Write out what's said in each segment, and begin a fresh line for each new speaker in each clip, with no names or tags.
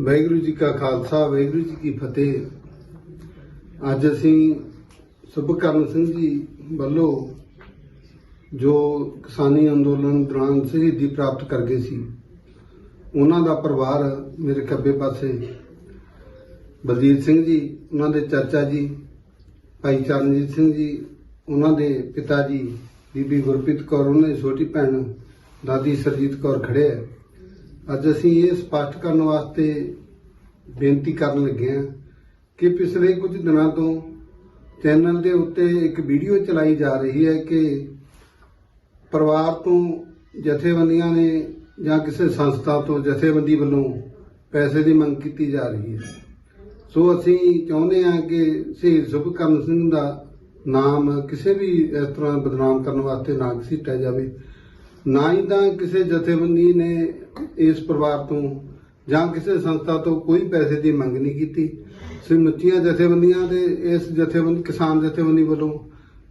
ਵਾਹਿਗੁਰੂ ਜੀ ਕਾ ਖਾਲਸਾ, ਵਾਹਿਗੁਰੂ ਜੀ ਕੀ ਫਤਿਹ। ਅੱਜ ਅਸੀਂ ਸੁਭਕਰਨ ਸਿੰਘ ਜੀ ਵੱਲੋਂ ਜੋ ਕਿਸਾਨੀ ਅੰਦੋਲਨ ਦੌਰਾਨ ਸ਼ਹੀਦੀ ਪ੍ਰਾਪਤ ਕਰ ਗਏ ਸੀ, ਉਹਨਾਂ ਦਾ ਪਰਿਵਾਰ ਮੇਰੇ ਖੱਬੇ ਪਾਸੇ ਬਲਜੀਤ ਸਿੰਘ ਜੀ, ਉਹਨਾਂ ਦੇ ਚਾਚਾ ਜੀ, ਭਾਈ ਚਰਨਜੀਤ ਸਿੰਘ ਜੀ, ਉਹਨਾਂ ਦੇ ਪਿਤਾ ਜੀ, ਬੀਬੀ ਗੁਰਪ੍ਰੀਤ ਕੌਰ, ਉਹਨਾਂ ਦੀ ਛੋਟੀ ਭੈਣ ਦਾਦੀ ਸਰਜੀਤ ਕੌਰ ਖੜੇ ਹੈ ਅੱਜ ਅਸੀਂ ਇਹ ਸਪਸ਼ਟ ਕਰਨ ਵਾਸਤੇ ਬੇਨਤੀ ਕਰਨ ਲੱਗੇ ਹਾਂ ਕਿ ਪਿਛਲੇ ਕੁਝ ਦਿਨਾਂ ਤੋਂ ਚੈਨਲ ਦੇ ਉੱਤੇ ਇੱਕ ਵੀਡੀਓ ਚਲਾਈ ਜਾ ਰਹੀ ਹੈ ਕਿ ਪਰਿਵਾਰ ਤੋਂ ਜਥੇਬੰਦੀਆਂ ਨੇ ਜਾਂ ਕਿਸੇ ਸੰਸਥਾ ਤੋਂ ਜਥੇਬੰਦੀ ਵੱਲੋਂ ਪੈਸੇ ਦੀ ਮੰਗ ਕੀਤੀ ਜਾ ਰਹੀ ਹੈ। ਸੋ ਅਸੀਂ ਚਾਹੁੰਦੇ ਹਾਂ ਕਿ ਸ਼ਹੀਦ ਸੁਭਕਰਨ ਸਿੰਘ ਦਾ ਨਾਮ ਕਿਸੇ ਵੀ ਇਸ ਤਰ੍ਹਾਂ ਬਦਨਾਮ ਕਰਨ ਵਾਸਤੇ ਨਾ ਘਸੀਟਿਆ ਜਾਵੇ। ਨਾ ਹੀ ਤਾਂ ਕਿਸੇ ਜਥੇਬੰਦੀ ਨੇ ਇਸ ਪਰਿਵਾਰ ਤੋਂ ਜਾਂ ਕਿਸੇ ਸੰਸਥਾ ਤੋਂ ਕੋਈ ਪੈਸੇ ਦੀ ਮੰਗ ਨਹੀਂ ਕੀਤੀ। ਸਮੁੱਚੀਆਂ ਜਥੇਬੰਦੀਆਂ ਦੇ ਇਸ ਜਥੇਬੰਦੀ, ਕਿਸਾਨ ਜਥੇਬੰਦੀ ਵੱਲੋਂ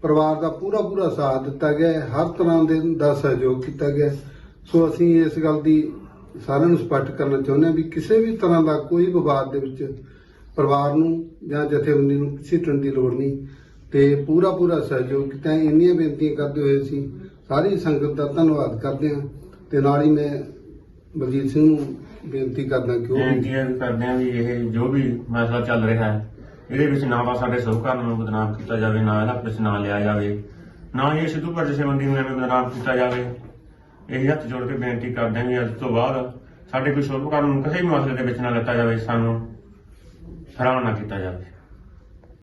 ਪਰਿਵਾਰ ਦਾ ਪੂਰਾ ਪੂਰਾ ਸਾਥ ਦਿੱਤਾ ਗਿਆ ਹਰ ਤਰ੍ਹਾਂ ਦੇ ਦਾ ਸਹਿਯੋਗ ਕੀਤਾ ਗਿਆ ਸੋ ਅਸੀਂ ਇਸ ਗੱਲ ਦੀ ਸਾਰਿਆਂ ਨੂੰ ਸਪਸ਼ਟ ਕਰਨਾ ਚਾਹੁੰਦੇ ਹਾਂ ਵੀ ਕਿਸੇ ਵੀ ਤਰ੍ਹਾਂ ਦਾ ਕੋਈ ਵਿਵਾਦ ਦੇ ਵਿੱਚ ਪਰਿਵਾਰ ਨੂੰ ਜਾਂ ਜਥੇਬੰਦੀ ਨੂੰ ਕਿਸੇ ਤਰ੍ਹਾਂ ਦੀ ਲੋੜ ਨਹੀਂ। ਤੇ ਪੂਰਾ ਪੂਰਾ ਸਹਿਯੋਗ ਕੀਤਾ ਇੰਨੀਆਂ ਬੇਨਤੀਆਂ ਕਰਦੇ ਹੋਏ ਅਸੀਂ ਸਾਰੀ ਸੰਗਤ ਦਾ ਧੰਨਵਾਦ ਕਰਦੇ ਹਾਂ ਤੇ ਨਾਲ ਹੀ ਮੈਂ ਬਲਜੀਤ ਸਿੰਘ ਨੂੰ ਬੇਨਤੀ ਕਰਦਾ ਕਿ ਉਹ
ਵੀ ਕਰਦੇ ਹਾਂ ਵੀ ਇਹ ਜੋ ਵੀ ਮਸਲਾ ਚੱਲ ਰਿਹਾ ਹੈ, ਇਹਦੇ ਵਿੱਚ ਨਾ ਤਾਂ ਸਾਡੇ ਸਹੁਕਾਰ ਨੂੰ ਬਦਨਾਮ ਕੀਤਾ ਜਾਵੇ, ਨਾ ਇਹਦਾ ਵਿੱਚ ਨਾਂ ਲਿਆ ਜਾਵੇ, ਨਾ ਹੀ ਇਹ ਸਿੱਧੂ ਪਰ ਜਥੇਬੰਦੀ ਨੂੰ ਐਵੇਂ ਬਦਨਾਮ ਕੀਤਾ ਜਾਵੇ। ਇਹ ਹੱਥ ਜੋੜ ਕੇ ਬੇਨਤੀ ਕਰਦੇ ਹਾਂ ਵੀ ਅੱਜ ਤੋਂ ਬਾਅਦ ਸਾਡੇ ਕੋਈ ਸਹੁਕਾਰ ਨੂੰ ਕਿਸੇ ਵੀ ਮਸਲੇ ਦੇ ਵਿੱਚ ਨਾ ਲਿੱਤਾ ਜਾਵੇ, ਸਾਨੂੰ ਹੈਰਾਨ ਨਾ ਕੀਤਾ ਜਾਵੇ।